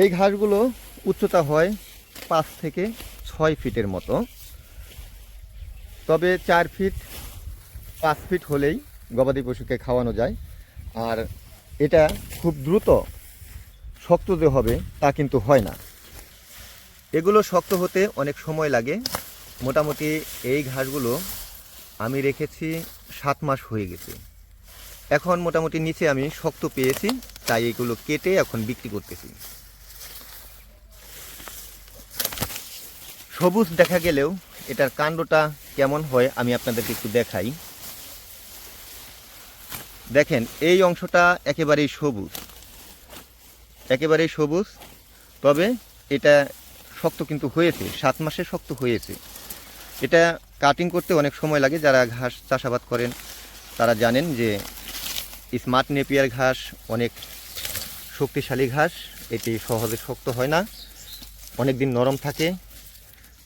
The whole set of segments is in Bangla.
এই ঘাসগুলো উচ্চতা হয় পাঁচ থেকে ছয় ফিটের মতো। তবে চার ফিট, পাঁচ ফিট হলেই গবাদি পশুকে খাওয়ানো যায়। আর এটা খুব দ্রুত শক্ত যে হবে তা কিন্তু হয় না। এগুলো শক্ত হতে অনেক সময় লাগে। মোটামুটি এই ঘাসগুলো আমি রেখেছি সাত মাস হয়ে গেছে। এখন মোটামুটি নিচে আমি শক্ত পেয়েছি, তাই এগুলো কেটে এখন বিক্রি করতেছি। সবুজ দেখা গেলেও এটার কাণ্ডটা কেমন হয় আমি আপনাদেরকে একটু দেখাই। দেখেন, এই অংশটা একেবারেই সবুজ। একেবারেই সবুজ, তবে এটা শক্ত কিন্তু হয়েছে, সাত মাসে শক্ত হয়েছে। এটা কাটিং করতে অনেক সময় লাগে, যারা ঘাস চাষাবাদ করেন, তারা জানেন যে স্মার্ট নেপিয়ার ঘাস, অনেক শক্তিশালী ঘাস, এটি সহজে শক্ত হয় না অনেক দিন নরম থাকে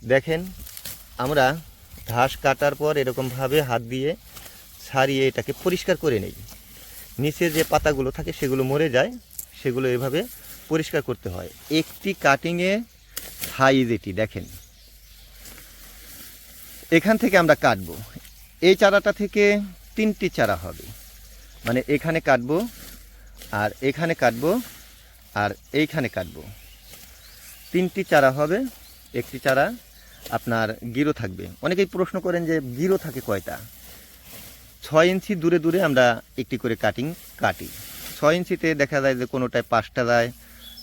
দেখেন, আমরা ঘাস কাটার পর এরকমভাবে হাত দিয়ে ছাড়িয়ে এটাকে পরিষ্কার করে নেই। নিচে যে পাতাগুলো থাকে সেগুলো মরে যায়, সেগুলো এভাবে পরিষ্কার করতে হয়। একটি কাটিংয়ে সাইজ এটি, দেখেন। এখান থেকে আমরা কাটবো। এই চারাটা থেকে তিনটি চারা হবে। মানে এখানে কাটবো, আর এখানে কাটবো, আর এইখানে কাটবো। তিনটি চারা হবে, একটি চারা আপনার গিরো থাকবে। অনেকেই প্রশ্ন করেন যে গিরো থাকে কয়টা? ছয় ইঞ্চি দূরে দূরে আমরা একটি করে কাটিং কাটি। ছয় ইঞ্চিতে দেখা যায় যে কোনোটায় পাঁচটা যায়,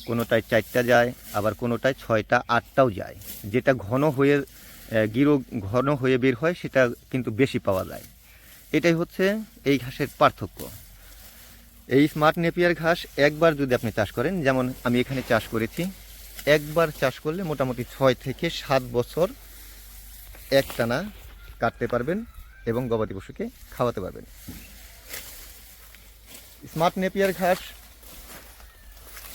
কোনোটায় চারটা যায়, আবার কোনোটায় ছয়টা, আটটাও যায়। যেটা ঘন হয়ে গিরো ঘন হয়ে বের হয়, সেটা কিন্তু বেশি পাওয়া যায়। এটাই হচ্ছে এই ঘাসের পার্থক্য। এই স্মার্ট নেপিয়ার ঘাস একবার যদি আপনি চাষ করেন, যেমন আমি এখানে চাষ করেছি একবার চাষ করলে মোটামুটি ছয় থেকে সাত বছর একটানা কাটতে পারবেন এবং গবাদি পশুকে খাওয়াতে পারবেন। স্মার্ট নেপিয়ার ঘাস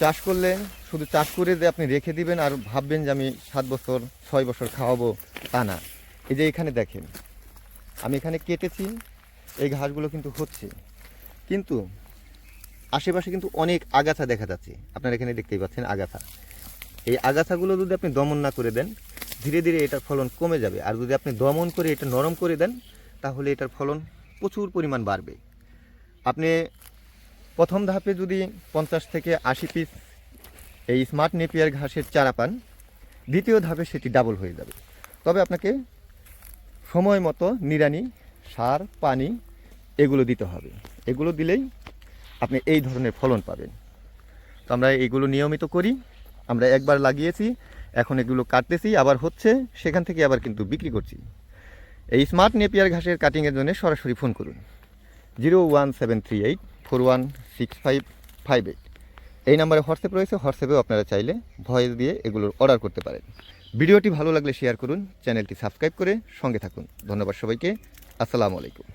চাষ করলে শুধু চাষ করে যে আপনি রেখে দিবেন আর ভাববেন যে আমি সাত বছর, ছয় বছর খাওয়াবো তা না। এই যে এখানে দেখেন, আমি এখানে কেটেছি, এই ঘাসগুলো কিন্তু হচ্ছে। কিন্তু আশেপাশে কিন্তু অনেক আগাছা দেখা যাচ্ছে। আপনারা এখানে দেখতেই পাচ্ছেন আগাছা। এই আগাছাগুলো যদি আপনি দমন না করে দেন, ধীরে ধীরে এটার ফলন কমে যাবে। আর যদি আপনি দমন করে এটা নরম করে দেন, তাহলে এটার ফলন প্রচুর পরিমাণ বাড়বে। আপনি প্রথম ধাপে যদি পঞ্চাশ থেকে আশি পিস এই স্মার্ট নেপিয়ার ঘাসের চারা পান, দ্বিতীয় ধাপে সেটি ডাবল হয়ে যাবে। তবে আপনাকে সময় মতো নিড়ানি, সার, পানি এগুলো দিতে হবে। এগুলো দিলেই আপনি এই ধরনের ফলন পাবেন। তো আমরা এগুলো নিয়মিত করি। আমরা একবার লাগিয়েছি, এখন এগুলো কাটতেছি, আবার হচ্ছে সেখান থেকে আবার কিন্তু বিক্রি করছি। এই স্মার্ট নেপিয়ার ঘাসের কাটিংয়ের জন্য সরাসরি ফোন করুন। Zero one seven three eight four one six five five eight. এই নাম্বারে হোয়াটসঅ্যাপ রয়েছে, হোয়াটসঅ্যাপেও আপনারা চাইলে ভয়েস দিয়ে এগুলোর অর্ডার করতে পারেন। ভিডিওটি ভালো লাগলে শেয়ার করুন, চ্যানেলটি সাবস্ক্রাইব করে সঙ্গে থাকুন। ধন্যবাদ সবাইকে, আসসালামু আলাইকুম।